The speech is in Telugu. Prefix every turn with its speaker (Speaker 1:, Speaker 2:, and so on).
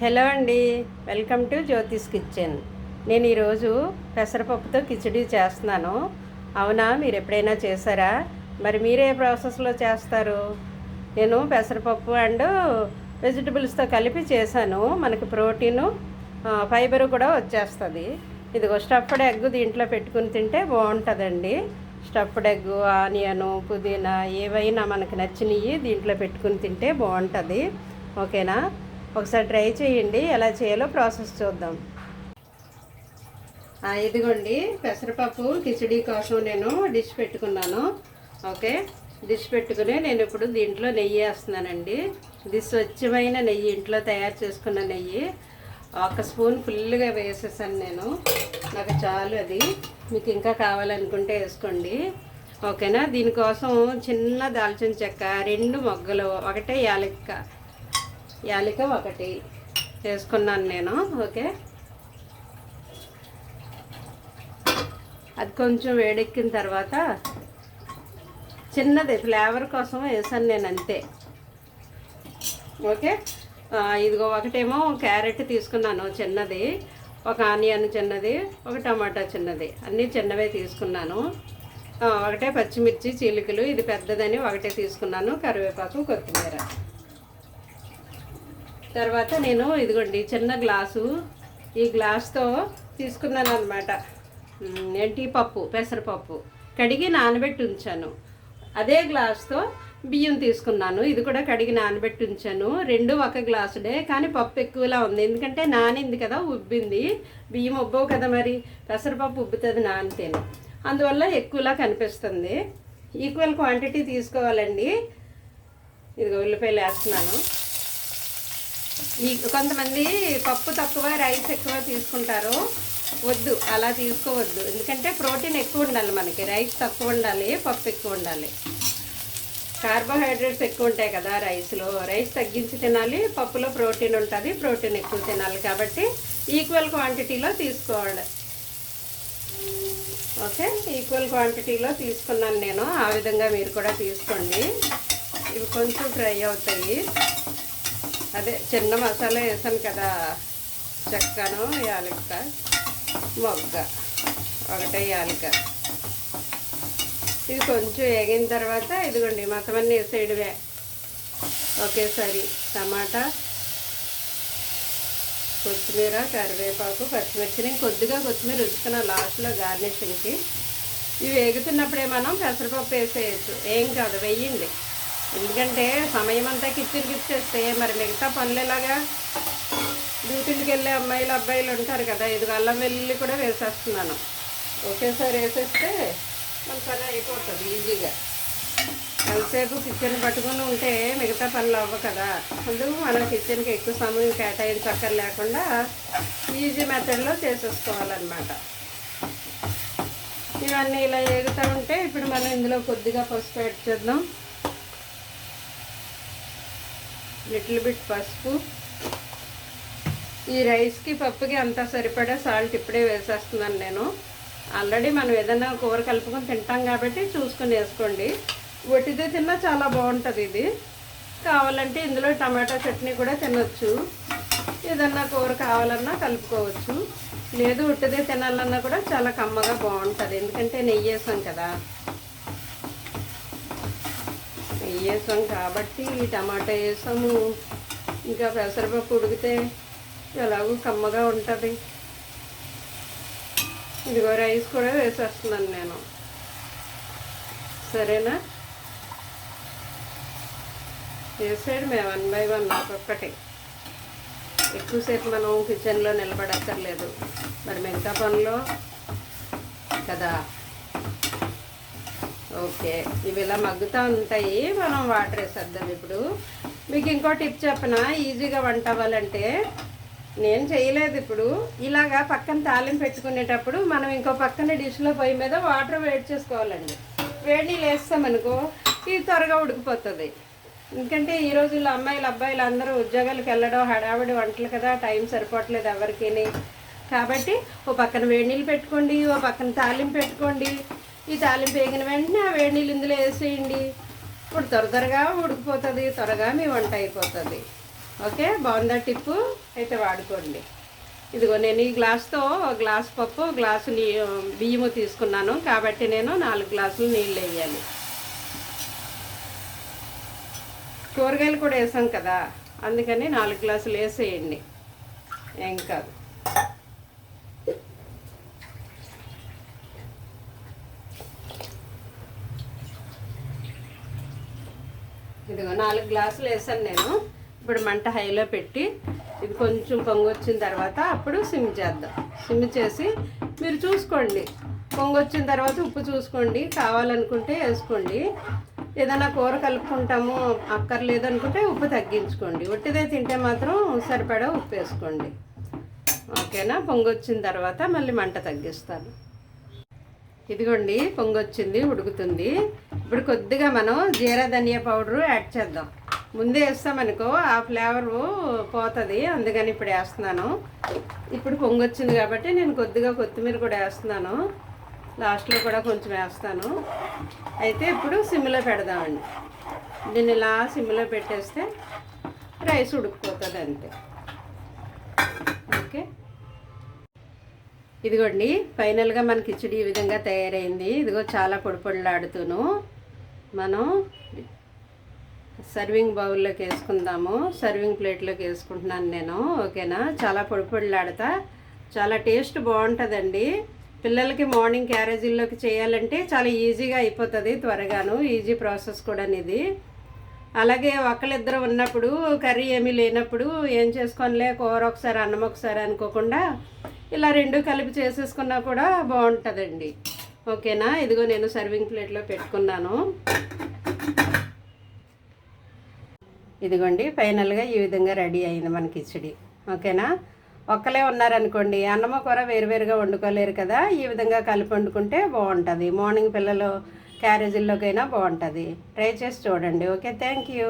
Speaker 1: హలో అండి వెల్కమ్ టు జ్యోతిష్ కిచెన్. నేను ఈరోజు పెసరపప్పుతో కిచడీ చేస్తున్నాను. అవునా మీరు ఎప్పుడైనా చేశారా? మరి మీరే ప్రాసెస్లో చేస్తారు? నేను పెసరపప్పు అండ్ వెజిటబుల్స్తో కలిపి చేశాను. మనకి ప్రోటీను ఫైబర్ కూడా వచ్చేస్తుంది. ఇదిగో స్టఫ్డ్ ఎగ్ దీంట్లో పెట్టుకుని తింటే బాగుంటుందండి. స్టఫ్డ్ ఎగ్ ఆనియను పుదీనా ఏవైనా మనకు నచ్చినవి దీంట్లో పెట్టుకుని తింటే బాగుంటుంది. ఓకేనా? ఒకసారి ట్రై చేయండి ఎలా చేయాలో ప్రాసెస్ చూద్దాం. ఇదిగోండి పెసరపప్పు కిచడీ కోసం నేను డిష్ పెట్టుకున్నాను. ఓకే డిష్ పెట్టుకుని నేను ఇప్పుడు దీంట్లో నెయ్యి వేస్తున్నానండి. ఇది స్వచ్ఛమైన నెయ్యి ఇంట్లో తయారు చేసుకున్న నెయ్యి. ఒక స్పూన్ ఫుల్గా వేసేసాను నేను. నాకు చాలు అది. మీకు ఇంకా కావాలనుకుంటే వేసుకోండి. ఓకేనా? దీనికోసం చిన్న దాల్చిన చెక్క రెండు మొగ్గలు ఒకటే యాలక్క. యాలిక ఒకటి వేసుకున్నాను నేను ఓకే? అది కొంచెం వేడెక్కిన తర్వాత చిన్నది ఫ్లేవర్ కోసం వేసాను నేను అంతే. ఓకే? ఇదిగో ఒకటేమో క్యారెట్ తీసుకున్నాను చిన్నది ఒక ఆనియన్ చిన్నది ఒక టమాటా చిన్నది అన్నీ చిన్నవే తీసుకున్నాను. ఒకటే పచ్చిమిర్చి చీలికలు ఇది పెద్దదని ఒకటే తీసుకున్నాను కరివేపాకు కొత్తిమీర. తర్వాత నేను ఇదిగోండి చిన్న గ్లాసు ఈ గ్లాస్తో తీసుకున్నాను అనమాట ఏంటి? పప్పు పెసరపప్పు. కడిగి నానబెట్టి ఉంచాను. అదే గ్లాస్తో బియ్యం తీసుకున్నాను. ఇది కూడా కడిగి నానబెట్టి ఉంచాను. రెండు ఒక గ్లాసుడే కానీ పప్పు ఎక్కువలా ఉంది. ఎందుకంటే నానింది కదా ఉబ్బింది. బియ్యం ఉబ్బవు కదా మరి. పెసరపప్పు ఉబ్బుతుంది నానితేను. అందువల్ల ఎక్కువలా కనిపిస్తుంది. ఈక్వల్ క్వాంటిటీ తీసుకోవాలండి. ఇదిగో ఉల్లిపాయలు వేస్తున్నాను. ఈ కొంతమంది పప్పు తక్కువ రైస్ ఎక్కువ తీసుకుంటారు. వద్దు అలా తీసుకోవద్దు. ఎందుకంటే ప్రోటీన్ ఎక్కువ ఉండాలి మనకి. రైస్ తక్కువ ఉండాలి పప్పు ఎక్కువ ఉండాలి. కార్బోహైడ్రేట్స్ ఎక్కువ ఉంటాయి కదా రైస్లో. రైస్ తగ్గించి తినాలి పప్పులో ప్రోటీన్ ఉంటుంది ప్రోటీన్ ఎక్కువ తినాలి. కాబట్టి ఈక్వల్ క్వాంటిటీలో తీసుకోవాలి. ఓకే? ఈక్వల్ క్వాంటిటీలో తీసుకున్నాను నేను. ఆ విధంగా మీరు కూడా తీసుకోండి. ఇవి కొంచెం ఫ్రై అవుతాయి. అదే చిన్న మసాలా వేసాను కదా. చెక్కను యాలక్క మొగ్గ. ఒకటే యాలక ఇది కొంచెం వేగిన తర్వాత ఇదిగోండి మొత్తం అన్నీ వేసేయడమే. ఒకేసారి టమాటా కొత్తిమీర కరివేపాకు పచ్చిమిర్చి నేను కొద్దిగా కొత్తిమీర ఉంచుకున్న లాస్ట్లో గార్నిషింగ్కి. ఇవి వేగుతున్నప్పుడే మనం పెసరపప్పు వేసేయచ్చు. ఏం కాదు వెయ్యండి ఎందుకంటే సమయం అంతా కిచెన్కి ఇచ్చేస్తే మరి మిగతా పనులు ఎలాగా? డ్యూటీలకు వెళ్ళే అమ్మాయిలు అబ్బాయిలు ఉంటారు కదా ఇది అల్లం వెల్లుల్లి కూడా వేసేస్తున్నాను. ఒకేసారి వేసేస్తే మన పని అయిపోతుంది ఈజీగా. ఎంతసేపు కిచెన్ పట్టుకుని ఉంటే మిగతా పనులు అవ్వ కదా. అందుకు మనం కిచెన్కి ఎక్కువ సమయం కేటాయించక్కర్ లేకుండా ఈజీ మెథడ్లో చేసేసుకోవాలన్నమాట. ఇవన్నీ ఇలా ఎగుతూ ఉంటే ఇప్పుడు మనం ఇందులో కొద్దిగా పసుపు యాడ్ చేద్దాం. లిటిల్ బిట్ పసుపు. ఈ రైస్కి పప్పుకి అంతా సరిపడా సాల్ట్ ఇప్పుడే వేసేస్తున్నాను నేను. ఆల్రెడీ మనం ఏదైనా కూర కలుపుకొని తింటాం కాబట్టి చూసుకొని వేసుకోండి. ఒట్టిదే తిన్నా చాలా బాగుంటుంది ఇది. కావాలంటే ఇందులో టమాటా చట్నీ కూడా తినొచ్చు. ఏదన్నా కూర కావాలన్నా కలుపుకోవచ్చు. లేదు ఉట్టిదే తినాలన్నా కూడా చాలా కమ్మగా బాగుంటుంది. ఎందుకంటే నెయ్యి వేసాం కదా. నెయ్యి వేసాం కాబట్టి టమాటా వేసాము. ఇంకా పెసరపప్పు ఉడికితే ఎలాగో కమ్మగా ఉంటుంది. ఇదిగో రైస్ కూడా వేసేస్తున్నాను నేను. సరేనా? వేసాడు మేము వన్ బై వన్ ఒక్కొక్కటి. ఎక్కువసేపు మనం కిచెన్లో నిలబడక్కర్లేదు. మరి మిగతా పనులు కదా? ఓకే. ఇవి ఇలా మగ్గుతూ ఉంటాయి. మనం వాటర్ వేసేద్దాం ఇప్పుడు. మీకు ఇంకో టిప్ చెప్పనా? ఈజీగా వంట అవ్వాలంటే. నేను చేయలేదు ఇప్పుడు. ఇలాగా పక్కన తాలింపు పెట్టుకునేటప్పుడు మనం ఇంకో పక్కన డిష్లో పొయ్యి మీద వాటర్ వేడి చేసుకోవాలండి. వేడి నీళ్ళు వేస్తామనుకో ఇది త్వరగా ఉడికిపోతుంది. ఎందుకంటే ఈ రోజుల్లో అమ్మాయిలు అబ్బాయిలు అందరూ ఉద్యోగాలకు వెళ్ళడం హడావిడి వంటలు కదా టైం సరిపోవట్లేదు ఎవరికిని. కాబట్టి ఓ పక్కన వేడి నీళ్ళు పెట్టుకోండి ఓ పక్కన తాలింపు పెట్టుకోండి. ఈ తాలింపు వేగిన వెంటనే ఆ వేడి నీళ్ళు ఇందులో వేసేయండి. ఇప్పుడు త్వర త్వరగా ఉడికిపోతుంది త్వరగా మీ వంట అయిపోతుంది. ఓకే? బాగుందా టిప్పు అయితే వాడుకోండి. ఇదిగో నేను ఈ గ్లాస్తో గ్లాస్ పప్పు గ్లాసు నీ బియ్యము తీసుకున్నాను. కాబట్టి నేను నాలుగు గ్లాసులు నీళ్ళు వేయాలి. కూరగాయలు కూడా వేసాం కదా అందుకని నాలుగు గ్లాసులు వేసేయండి. ఏం కాదు. ఇదిగో నాలుగు గ్లాసులు వేసాను నేను. ఇప్పుడు మంట హైలో పెట్టి ఇది కొంచెం పొంగు వచ్చిన తర్వాత అప్పుడు సిమ్ చేద్దాం. సిమ్ చేసి మీరు చూసుకోండి. పొంగొచ్చిన తర్వాత ఉప్పు చూసుకోండి. కావాలనుకుంటే వేసుకోండి. ఏదైనా కూర కలుపుకుంటాము అక్కర్లేదు అనుకుంటే ఉప్పు తగ్గించుకోండి. ఒట్టిదే తింటే మాత్రం సరిపడా ఉప్పు వేసుకోండి. ఓకేనా? పొంగు వచ్చిన తర్వాత మళ్ళీ మంట తగ్గిస్తాను. ఇదిగోండి పొంగొచ్చింది ఉడుకుతుంది. ఇప్పుడు కొద్దిగా మనం జీరా ధనియా పౌడరు యాడ్ చేద్దాం. ముందే వేస్తామనుకో ఆ ఫ్లేవరు పోతుంది అందుకని ఇప్పుడు వేస్తున్నాను. ఇప్పుడు పొంగొచ్చింది కాబట్టి నేను కొద్దిగా కొత్తిమీర కూడా వేస్తున్నాను. లాస్ట్లో కూడా కొంచెం వేస్తాను. అయితే ఇప్పుడు సిమ్లో పెడదామండి. దీన్ని ఇలా సిమ్లో పెట్టేస్తే రైస్ ఉడికిపోతుంది అంతే. ఇదిగోండి ఫైనల్గా మన కిచడి ఈ విధంగా తయారైంది. ఇదిగో చాలా పొడి పొడిలాడుతూను. మనం సర్వింగ్ బౌల్లోకి వేసుకుందాము. సర్వింగ్ ప్లేట్లోకి వేసుకుంటున్నాను నేను. ఓకేనా? చాలా పొడి పొడిలాడతా. చాలా టేస్ట్ బాగుంటుందండి. పిల్లలకి మార్నింగ్ క్యారేజీల్లోకి చేయాలంటే చాలా ఈజీగా అయిపోతుంది త్వరగాను. ఈజీ ప్రాసెస్ కూడా ఇది. అలాగే ఒకళ్ళిద్దరు ఉన్నప్పుడు కర్రీ ఏమీ లేనప్పుడు ఏం చేసుకోనిలే? కూర ఒకసారి అన్నం ఒకసారి అనుకోకుండా ఇలా రెండు కలిపి చేసేసుకున్నా కూడా బాగుంటుందండి. ఓకేనా? ఇదిగో నేను సర్వింగ్ ప్లేట్లో పెట్టుకున్నాను. ఇదిగోండి ఫైనల్గా ఈ విధంగా రెడీ అయింది మన కిచడి ఓకేనా? ఒక్కలే ఉన్నారనుకోండి అన్నమ కూర వేరువేరుగా వండుకోలేరు కదా ఈ విధంగా కలిపి వండుకుంటే బాగుంటుంది. మార్నింగ్ పిల్లలు క్యారేజీల్లోకైనా బాగుంటుంది. ట్రై చేసి చూడండి. Okay thank you